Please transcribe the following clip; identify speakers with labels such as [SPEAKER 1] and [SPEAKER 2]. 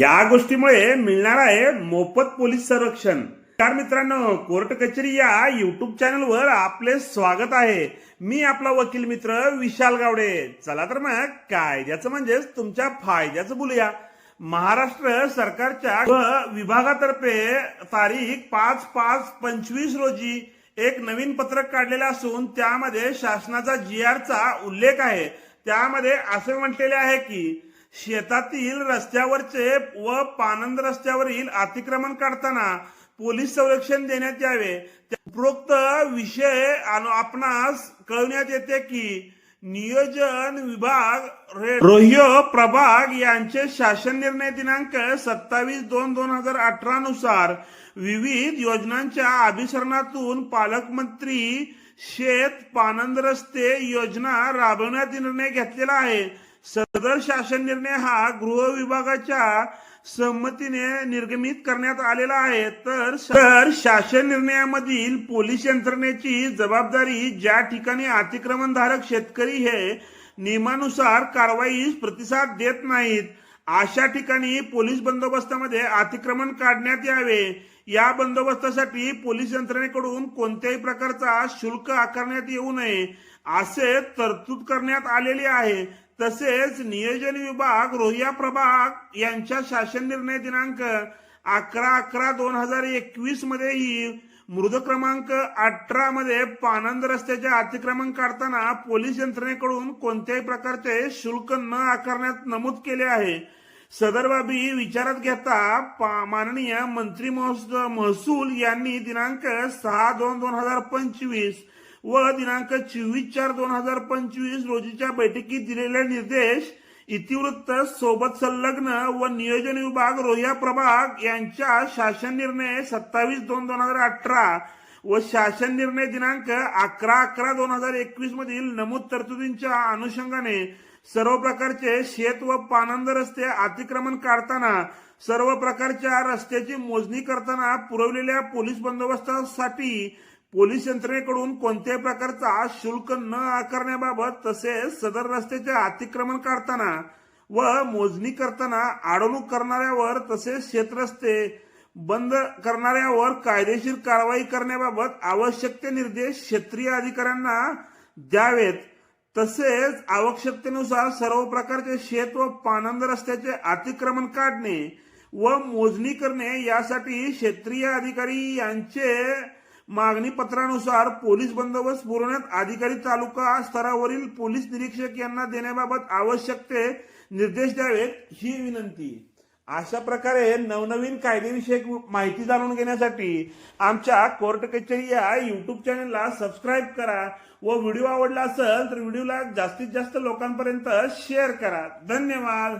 [SPEAKER 1] या गोष्टीमुळे मिळणार आहे मोफत पोलीस संरक्षण. नमस्कार मित्रांनो कोर्ट कचेरी या युट्यूब चॅनलवर आपले स्वागत आहे. मी आपला वकील मित्र विशाल गावडे. चला तर मग कायद्याचं म्हणजेच तुमच्या फायद्याचं बोलूया. महाराष्ट्र सरकारच्या विभागातर्फे तारीख पाच पाच पंचवीस रोजी एक नवीन पत्रक काढलेलं असून त्यामध्ये शासनाचा जी चा उल्लेख आहे. त्यामध्ये असे म्हटलेले आहे की शेतातील रस्त्यावरचे व पानंद रस्त्यावरील अतिक्रमण काढताना पोलीस संरक्षण देण्यात यावे. उपरोक्त विषय आपणास कळवण्यात येते की नियोजन विभाग रे- प्रभाग यांचे शासन निर्णय दिनांक सत्तावीस दोन दोन हजार अठरा नुसार विविध योजनांच्या अभिसरणातून पालकमंत्री शेत पानंद रस्ते योजना राबवण्यात निर्णय घेतलेला आहे. सदर शासन निर्णय हा गृह विभागाच्या संमतीने निर्गमित करण्यात आलेला आहे. तर सर शासन निर्णयामधील पोलीस यंत्रणेची जबाबदारी ज्या ठिकाणी अतिक्रमणधारक शेतकरी हे नियमानुसार कारवाईस प्रतिसाद देत नाहीत अशा ठिकाणी पोलीस बंदोबस्तामध्ये अतिक्रमण काढण्यात यावे. या बंदोबस्तासाठी पोलीस यंत्रणेकडून कोणत्याही प्रकारचा शुल्क आकारण्यात येऊ नये असे तरतूद करण्यात आलेली आहे. तसेच नियोजन विभाग रोहिया प्रभाग यांच्या शासन निर्णय दिनांक अकरा अकरा दोन हजार एकवीस मध्येही मृद क्रमांक अठरा मध्ये पानंद रस्त्याचे अतिक्रमण काढताना पोलीस यंत्रणेकडून कोणत्याही प्रकारचे शुल्क न आकारण्यात नमूद केले आहे. सदर बाबी विचारात घेता माननीय मंत्री महसूल यांनी दिनांक सहा दोन दोन हजार पंचवीस व दिनांक चोवीस चार दोन हजार पंचवीस रोजीच्या बैठकीत दिलेले निर्देश इतिवृत्त सोबत संलग्न व नियोजन विभाग रोहिया प्रभाग यांच्या शासन निर्णय सत्तावीस दोन दोन हजार अठरा व शासन निर्णय दिनांक अकरा अकरा दोन हजार एकवीस मधील नमूद तरतुदींच्या अनुषंगाने सर्व प्रकारचे शेत व पानंद रस्ते अतिक्रमण काढताना सर्व प्रकारच्या रस्त्याची मोजणी करताना पुरवलेल्या पोलीस बंदोबस्तासाठी पोलीस यंत्रणेकडून कोणत्याही प्रकारचा शुल्क न आकारण्याबाबत तसेच सदर रस्त्याचे अतिक्रमण काढताना व मोजणी करताना अडवणूक करणाऱ्यावर तसेच शेतरस्ते बंद करणाऱ्यावर कायदेशीर कारवाई करण्याबाबत आवश्यक ते निर्देश क्षेत्रीय अधिकाऱ्यांना द्यावेत. तसेच आवश्यकतेनुसार सर्व प्रकारचे शेत व पानंद रस्त्याचे अतिक्रमण काढणे व मोजणी करणे यासाठी क्षेत्रीय अधिकारी यांचे मागणी पत्रानुसार पोलीस बंदोबस्त पुरवण्यात अधिकारी तालुका स्तरावरील पोलीस निरीक्षक यांना देण्याबाबत आवश्यक ते निर्देश द्यावेत ही विनंती. अशा प्रकारे नवनवीन कायदेविषयक माहिती जाणून घेण्यासाठी आमच्या कोर्ट कचेरी या युट्यूब चॅनलला सबस्क्राईब करा व व्हिडिओ आवडला असेल तर व्हिडिओला जास्तीत जास्त लोकांपर्यंत शेअर करा. धन्यवाद.